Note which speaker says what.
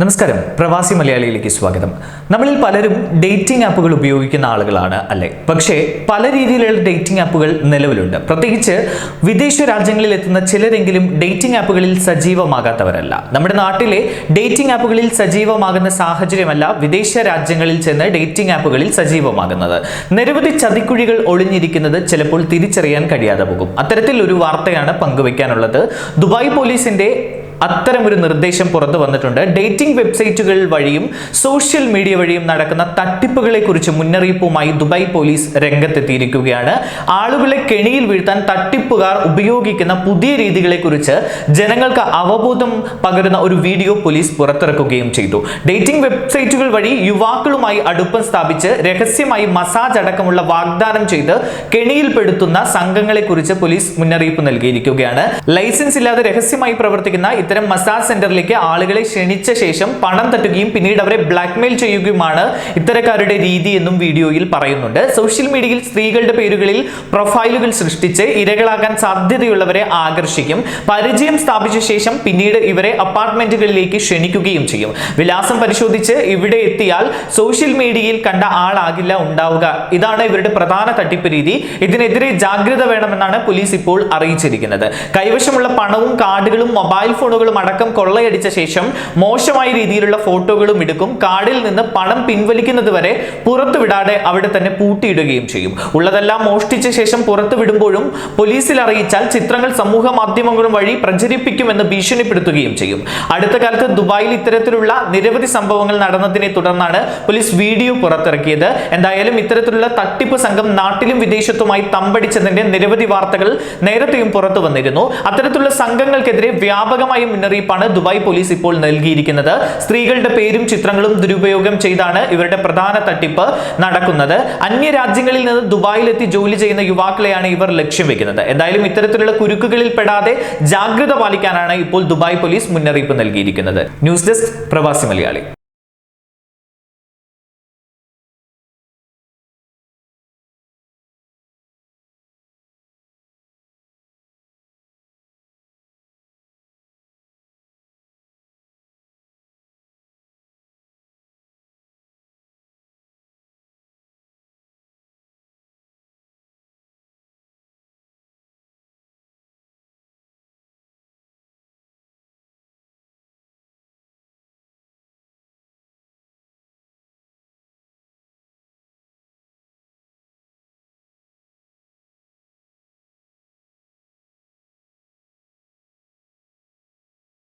Speaker 1: നമസ്കാരം. പ്രവാസി മലയാളിയിലേക്ക് സ്വാഗതം. നമ്മളിൽ പലരും ഡേറ്റിംഗ് ആപ്പുകൾ ഉപയോഗിക്കുന്ന ആളുകളാണ് അല്ലേ? പക്ഷേ പല രീതിയിലുള്ള ഡേറ്റിംഗ് ആപ്പുകൾ നിലവിലുണ്ട്. പ്രത്യേകിച്ച് വിദേശ രാജ്യങ്ങളിൽ എത്തുന്ന ചിലരെങ്കിലും ഡേറ്റിംഗ് ആപ്പുകളിൽ സജീവമാകാത്തവരല്ല. നമ്മുടെ നാട്ടിലെ ഡേറ്റിംഗ് ആപ്പുകളിൽ സജീവമാകുന്ന സാഹചര്യമല്ല വിദേശ രാജ്യങ്ങളിൽ ചെന്ന് ഡേറ്റിംഗ് ആപ്പുകളിൽ സജീവമാകുന്നത്. നിരവധി ചതിക്കുഴികൾ ഒളിഞ്ഞിരിക്കുന്നത് ചിലപ്പോൾ തിരിച്ചറിയാൻ കഴിയാതെ പോകും. അത്തരത്തിൽ ഒരു വാർത്തയാണ് പങ്കുവയ്ക്കാനുള്ളത് ദുബായ് പോലീസിന്റെ അത്തരമൊരു നിർദ്ദേശം പുറത്തു വന്നിട്ടുണ്ട്. ഡേറ്റിംഗ് വെബ്സൈറ്റുകൾ വഴിയും സോഷ്യൽ മീഡിയ വഴിയും നടക്കുന്ന തട്ടിപ്പുകളെ കുറിച്ച് മുന്നറിയിപ്പുമായി ദുബായ് പോലീസ് രംഗത്തെത്തിയിരിക്കുകയാണ്. ആളുകളെ കെണിയിൽ വീഴ്ത്താൻ തട്ടിപ്പുകാർ ഉപയോഗിക്കുന്ന പുതിയ രീതികളെ കുറിച്ച് ജനങ്ങൾക്ക് അവബോധം പകരുന്ന ഒരു വീഡിയോ പോലീസ് പുറത്തിറക്കുകയും ചെയ്തു. ഡേറ്റിംഗ് വെബ്സൈറ്റുകൾ വഴി യുവാക്കളുമായി അടുപ്പം സ്ഥാപിച്ച് രഹസ്യമായി മസാജ് അടക്കമുള്ള വാഗ്ദാനം ചെയ്ത് കെണിയിൽപ്പെടുത്തുന്ന സംഘങ്ങളെ കുറിച്ച് പോലീസ് മുന്നറിയിപ്പ് നൽകിയിരിക്കുകയാണ്. ലൈസൻസ് ഇല്ലാതെ രഹസ്യമായി പ്രവർത്തിക്കുന്ന ഇത്തരം മസാജ് സെന്ററിലേക്ക് ആളുകളെ ക്ഷണിച്ച ശേഷം പണം തട്ടുകയും പിന്നീട് അവരെ ബ്ലാക്ക്മെയിൽ ചെയ്യുകയുമാണ് ഇത്തരക്കാരുടെ രീതി എന്നും വീഡിയോയിൽ പറയുന്നുണ്ട്. സോഷ്യൽ മീഡിയയിൽ സ്ത്രീകളുടെ പേരുകളിൽ പ്രൊഫൈലുകൾ സൃഷ്ടിച്ച് ഇരകളാകാൻ സാധ്യതയുള്ളവരെ ആകർഷിക്കും. പരിചയം സ്ഥാപിച്ച ശേഷം പിന്നീട് ഇവരെ അപ്പാർട്ട്മെന്റുകളിലേക്ക് ക്ഷണിക്കുകയും ചെയ്യും. വിലാസം പരിശോധിച്ച് ഇവിടെ എത്തിയാൽ സോഷ്യൽ മീഡിയയിൽ കണ്ട ആളാകില്ല ഉണ്ടാവുക. ഇതാണ് ഇവരുടെ പ്രധാന തട്ടിപ്പ് രീതി. ഇതിനെതിരെ ജാഗ്രത വേണമെന്നാണ് പോലീസ് ഇപ്പോൾ അറിയിച്ചിരിക്കുന്നത്. കൈവശമുള്ള പണവും കാർഡുകളും മൊബൈൽ ഫോണുകളും അടക്കം കൊള്ളയടിച്ച ശേഷം മോശമായ രീതിയിലുള്ള ഫോട്ടോകളും എടുക്കും. കാർഡിൽ നിന്ന് പണം പിൻവലിക്കുന്നത് വരെ പുറത്തുവിടാതെ അവിടെ തന്നെ പൂട്ടിയിടുകയും ചെയ്യും. ഉള്ളതെല്ലാം മോഷ്ടിച്ച ശേഷം പുറത്തുവിടുമ്പോഴും പോലീസിൽ അറിയിച്ചാൽ ചിത്രങ്ങൾ സമൂഹ മാധ്യമങ്ങളും വഴി പ്രചരിപ്പിക്കുമെന്ന് ഭീഷണിപ്പെടുത്തുകയും ചെയ്യും. അടുത്ത കാലത്ത് ദുബായിൽ ഇത്തരത്തിലുള്ള നിരവധി സംഭവങ്ങൾ നടന്നതിനെ തുടർന്നാണ് പോലീസ് വീഡിയോ പുറത്തിറക്കിയത്. എന്തായാലും ഇത്തരത്തിലുള്ള തട്ടിപ്പ് സംഘം നാട്ടിലും വിദേശത്തുമായി തമ്പടിച്ചതിന്റെ നിരവധി വാർത്തകൾ നേരത്തെയും പുറത്തു വന്നിരുന്നു. അത്തരത്തിലുള്ള സംഘങ്ങൾക്കെതിരെ വ്യാപകമായ മുന്നറിയിപ്പാണ് ദുബായ് പോലീസ് ഇപ്പോൾ നൽകിയിരിക്കുന്നത്. സ്ത്രീകളുടെ പേരും ചിത്രങ്ങളും ദുരുപയോഗം ചെയ്താണ് ഇവരുടെ പ്രധാന തട്ടിപ്പ് നടക്കുന്നത്. അന്യ രാജ്യങ്ങളിൽ നിന്ന് ദുബായിലെത്തി ജോലി ചെയ്യുന്ന യുവാക്കളെയാണ് ഇവർ ലക്ഷ്യം വെക്കുന്നത്. എന്തായാലും ഇത്തരത്തിലുള്ള കുരുക്കുകളിൽ പെടാതെ ജാഗ്രത പാലിക്കാനാണ് ഇപ്പോൾ ദുബായ് പോലീസ് മുന്നറിയിപ്പ് നൽകിയിരിക്കുന്നത്. ന്യൂസ് ഡെസ്ക് പ്രവാസി മലയാളി.